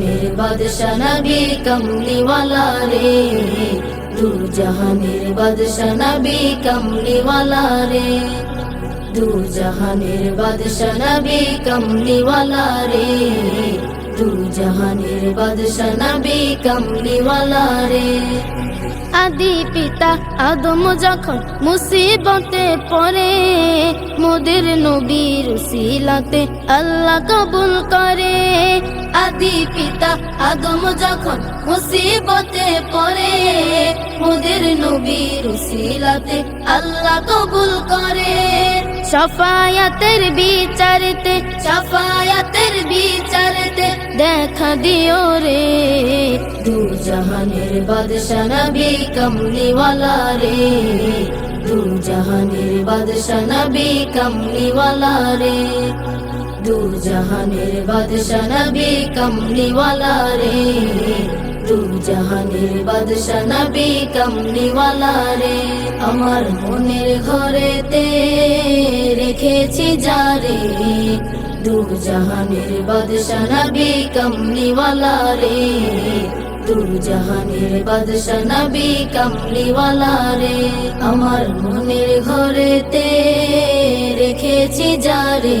জাহানের বাদশা কমলিওয়ালা রে। দু জাহানের বাদশা নবী কমলিওয়ালা রে। দু জাহানের বাদশা কমলিওয়ালা রে। দু জাহানের বাদশা নবী কমলিওয়ালা রে। আদি পিতা আদম যখন মুসিবতে পড়ে, মোদের নবীর সিলাতে আল্লাহ কবুল করে। আদি পিতা আদম যখন মুসিবতে পড়ে, মোদের নবীর সিলাতে আল্লাহ কবুল করে। সফায়াতের বিচারেতে সফায়াতের বিচারেতে দেখা দিও রে। দু জাহানের বাদশা নবী কমলিওয়ালা রে। দু জাহানের বাদশা নবী কমলিওয়ালা রে। দু জাহানের বাদশা নবী কমলিওয়ালা রে। দু জাহানের বাদশা নবী কমলিওয়ালা রে। আমার মনের ঘরেতে রেখেছি যারে দু জাহানের বাদশা নবী কমলিওয়ালা রে। দু জাহানের বাদশা নবী কমলিওয়ালা রে। আমার মনের ঘরেতে রেখেছি যারে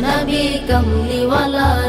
نبي كملي ولا